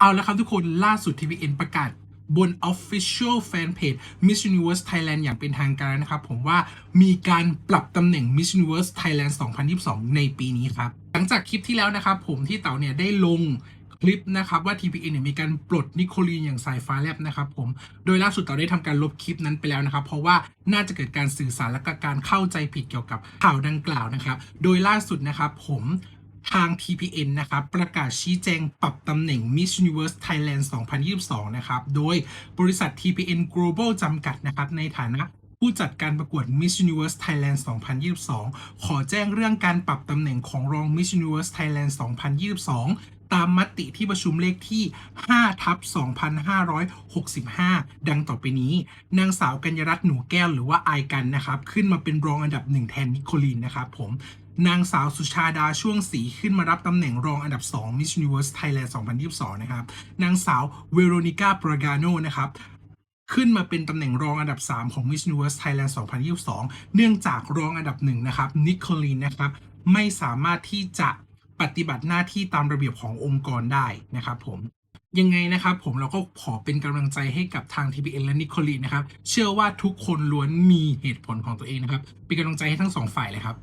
เอาละครับทุกคนล่าสุด TVN ประกาศบน Official Fanpage Miss Universe Thailand อย่างเป็นทางการนะครับ ผมว่ามีการปรับตำแหน่ง Miss Universe Thailand 2022 ในปีนี้ครับ หลังจากคลิปที่แล้วนะครับ ผมที่เต๋าเนี่ยได้ลงคลิปนะครับว่า TVN เนี่ยมีการปลดนิโคลีนอย่างสายฟ้าแลบนะครับผม โดยล่าสุดเต๋าได้ทำการลบคลิปนั้นไปแล้วนะครับ เพราะว่าน่าจะเกิดการสื่อสารและก็การเข้าใจผิดเกี่ยวกับข่าวดังกล่าวนะครับ โดยล่าสุดนะครับผม ทาง TPN นะครับ ประกาศชี้แจงปรับตำแหน่ง Miss Universe Thailand 2022 นะครับ โดยบริษัท TPN Global จำกัดนะครับ ในฐานะ ผู้จัดการประกวด Miss Universe Thailand 2022 ขอแจ้งเรื่องการปรับตำแหน่งของรอง Miss Universe Thailand 2022 ตามมติที่ประชุมเลขที่ 5 ทับ 2565 ดังต่อไปนี้ นางสาวกัญญรัตน์หนูแก้วหรือว่าไอกันนะครับ ขึ้นมาเป็นรองอันดับหนึ่งแทนนิโคลีนนะครับผมนางสาวสุชาดาช่วงศรีขึ้นมารับตำแหน่งรองอันดับ 2 Miss Universe Thailand 2022 นะครับ นางสาวเวโรนิก้าปรากาโนนะครับ ขึ้นมาเป็นตำแหน่งรองอันดับ 3 ของ Miss Universe Thailand 2022 เนื่องจากรองอันดับหนึ่งนะครับนิโคลีนนะครับไม่สามารถที่จะปฏิบัติหน้าที่ตามระเบียบขององค์กรได้นะครับผมยังไงนะครับผมเราก็ขอเป็นกำลังใจให้กับทาง TPN และนิโคลีนนะครับ เชื่อว่าทุกคนล้วนมีเหตุผลของตัวเองนะครับ เป็นกำลังใจให้ทั้งสองฝ่ายเลยครับ